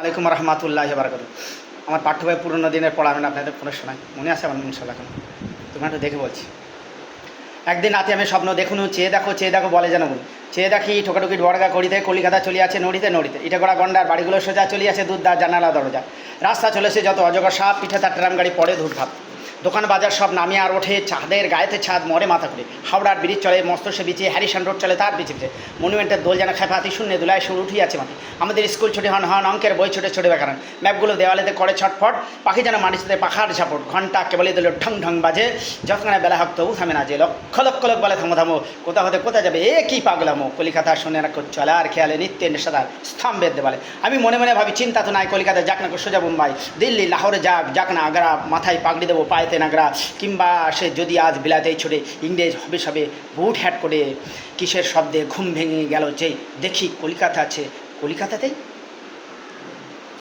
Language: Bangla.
আলাইকুম রহমতুল্লাহ বারকাত আমার পাঠ্য বই পুরোনো দিনের পড়া আমি আপনাদের ফোনে শোনাই মনে আছে আমার ইনশাল্লাহ এখন। তুমি একটু দেখে বলছি। একদিন আতে আমি স্বপ্ন দেখুন চেয়ে দেখো চেয়ে দেখো, বলে যেন চেয়ে দেখি ঠোকাটুকি বড়গা করিতে কলিকাতা চলে আছে নড়িতে নড়িতে ইটা করা গন্ডার, বাড়িগুলো সোজা চলিয়াছে দুধ দা জানালা দরজা। রাস্তা চলেছে যত অজগর সাপ, পিঠে তার ট্রাম গাড়ি পড়ে ধূপধাপ। দোকান বাজার সব নামিয়ে আর ওঠে চাঁদের গায়েতে ছাদ, মরে মাথা করে হাওড়ার ব্রিজ চলে, মস্ত সে বিচে, হ্যারিসন রোড চলে, তার পিছে পিছে মনুমেন্টের দোল যেন খায় পাতি শূন্য দুলায় সুর উঠিয়ে আছে মাটি। আমাদের স্কুল ছুটি হন হন, অঙ্কের বই ছোটে ছোটে বেকারান ম্যাপগুলো দেওয়ালেতে করে ছটফট, পাখি যেন মাটিতে পাখার ঝাপট। ঘণ্টা কেবলই দিল ঠং ঠং বাজে। যতক্ষণে বেলা হোক তবু থামে না যে লক্ষ লক্ষ লোক বলে, থামো থামো, কোথা হতে কোথায় যাবে? এ কি পাগলামো? কলিকাতা শুনে রাখো চলে আর খেয়ালে নিত্য নেশাদার স্তম্ভের দেওয়ালে। আমি মনে মনে ভাবি, চিন্তা তো নাই কলিকাতা যাক না সোজা মুম্বাই। দিল্লি, লাহোরে যাক যাক না আগ্রা, মাথায় পাগড়ি দেবো পায়েতে নাগরা, কিংবা সে যদি আজ বিলাতেই ছড়ে ইংরেজ হবে সবে বুট হ্যাট করে, কিসের শব্দে ঘুম ভেঙে গেল যে দেখি কলিকাতা আছে। কলিকাতাতেই?